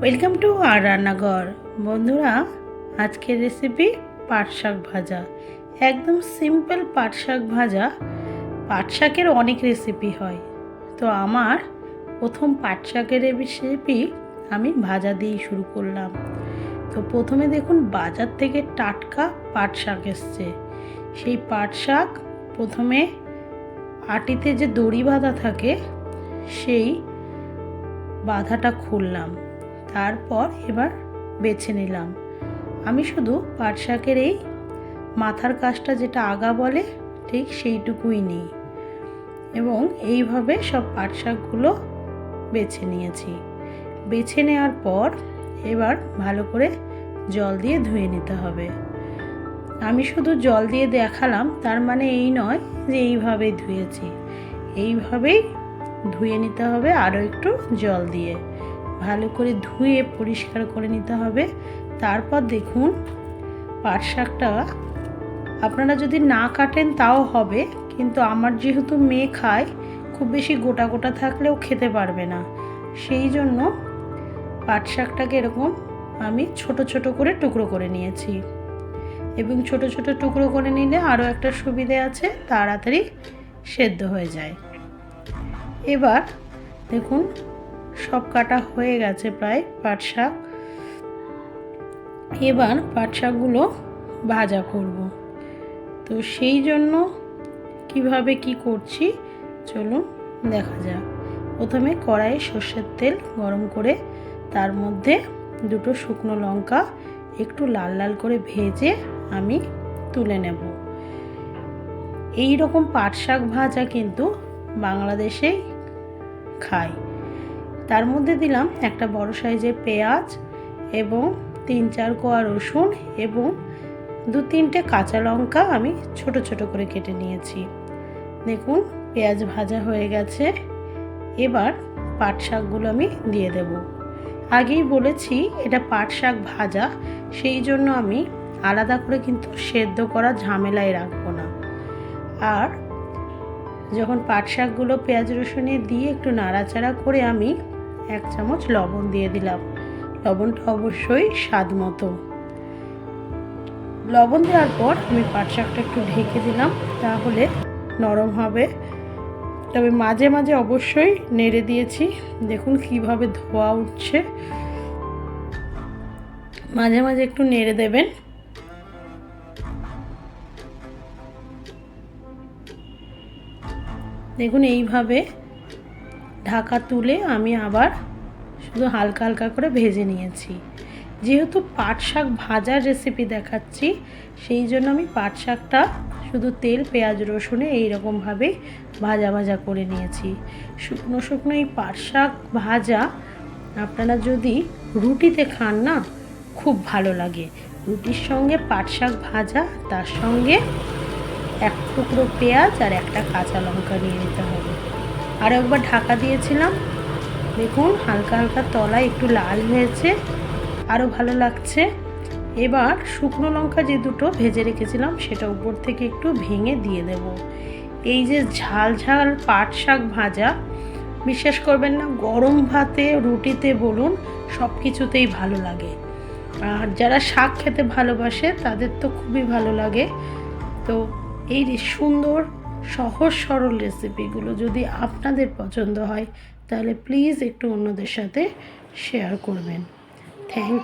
Welcome to আর রান্নাঘর। বন্ধুরা, আজকের রেসিপি পাট শাক ভাজা। একদম সিম্পল পাট শাক ভাজা। পাট শাকের অনেক রেসিপি হয়। তো আমার প্রথম পাট শাকের রেসিপি আমি ভাজা দিয়েই শুরু করলাম। তো প্রথমে দেখুন, বাজার থেকে টাটকা পাট শাক এসছে। সেই পাট শাক প্রথমে আটিতে যে দড়ি বাঁধা থাকে, সেই বাধাটা খুললাম। তারপর এবার বেছে নিলাম। আমি শুধু পাট শাকের এই মাথার কাজটা যেটা আগা বলে, ঠিক সেইটুকুই নিই। এবং এইভাবে সব পাট শাকগুলো বেছে নিয়েছি। বেছে নেওয়ার পর এবার ভালো করে জল দিয়ে ধুয়ে নিতে হবে। আমি শুধু জল দিয়ে দেখালাম, তার মানে এই নয় যে এইভাবেই ধুয়েছি। এইভাবেই ধুয়ে নিতে হবে আরও একটু জল দিয়ে। ভালো করে ধুয়ে পরিষ্কার করে নিতে হবে। তারপর দেখুন, পাট শাকটা আপনারা যদি না কাটেন তাও হবে, কিন্তু আমার যেহেতু মেয়ে খায়, খুব বেশি গোটা গোটা থাকলেও খেতে পারবে না। সেই জন্য পাট শাকটাকে এরকম আমি ছোট ছোট করে টুকরো করে নিয়েছি। এবং ছোট ছোট টুকরো করে নিলে আরও একটা সুবিধে আছে, তাড়াতাড়ি সেদ্ধ হয়ে যায়। এবার দেখুন সব কাটা হয়ে গেছে প্রায় পাট শাক। এবার পাট শাকগুলো ভাজা করব। তো সেই জন্য কীভাবে কি করছি, চলুন দেখা যাক। প্রথমে কড়াইয়ে সর্ষের তেল গরম করে তার মধ্যে দুটো শুকনো লঙ্কা একটু লাল লাল করে ভেজে আমি তুলে নেব। এই রকম পাট শাক ভাজা কিন্তু বাংলাদেশেই খাই তার মধ্যে দিলাম একটা বড় সাইজের পেঁয়াজ এবং তিন চার কোয়া রসুন এবং দু তিনটে কাঁচা লঙ্কা আমি ছোট ছোট করে কেটে নিয়েছি। দেখুন, পেঁয়াজ ভাজা হয়ে গেছে। এবার পাট শাকগুলো আমি দিয়ে দেব। আগেই বলেছি, এটা পাট শাক ভাজা, সেই জন্য আমি আলাদা করে কিন্তু সেদ্ধ করা ঝামেলায় রাখব না। আর যখন পাট শাকগুলো পেঁয়াজ রসুনে দিয়ে একটু নাড়াচাড়া করে আমি এক চামচ লবণ দিয়ে দিলাম। লবণটা অবশ্যই স্বাদ মতো। লবণ দেওয়ার পর আমি পাট শাকটা একটু ঢেকে দিলাম, তাহলে নরম হবে। তবে মাঝে মাঝে অবশ্যই নেড়ে দিয়েছি। দেখুন কীভাবে ধোয়া উঠছে। মাঝে মাঝে একটু নেড়ে দেবেন। দেখুন এইভাবে ঢাকা তুলে আমি আবার শুধু হালকা হালকা করে ভেজে নিয়েছি। যেহেতু পাট শাক ভাজার রেসিপি দেখাচ্ছি, সেই জন্য আমি পাট শাকটা শুধু তেল, পেঁয়াজ, রসুনে এইরকমভাবে ভাজা ভাজা করে নিয়েছি। শুকনো শুকনো এই পাট শাক ভাজা আপনারা যদি রুটিতে খান না, খুব ভালো লাগে। রুটির সঙ্গে পাট শাক ভাজা, তার সঙ্গে এক টুকরো পেঁয়াজ আর একটা কাঁচা লঙ্কা নিয়ে নিতে হবে। আর একবার ঢাকা দিয়েছিলাম। দেখুন, হালকা হালকা তলায় একটু লাল হয়েছে। আরও ভালো লাগছে। এবার শুকনো লঙ্কা যে দুটো ভেজে রেখেছিলাম, সেটা উপর থেকে একটু ভেঙে দিয়ে দেব। এই যে ঝাল ঝাল পাট শাক ভাজা, বিশ্বাস করবেন না, গরম ভাতে, রুটিতে বলুন সব কিছুতেই ভালো লাগে। আর যারা শাক খেতে ভালোবাসে, তাদের তো খুবই ভালো লাগে। তো এই সুন্দর সহজ সরল রেসিপিগুলো যদি আপনাদের পছন্দ হয়, তাহলে প্লিজ একটু অন্যদের সাথে শেয়ার করবেন। Thank you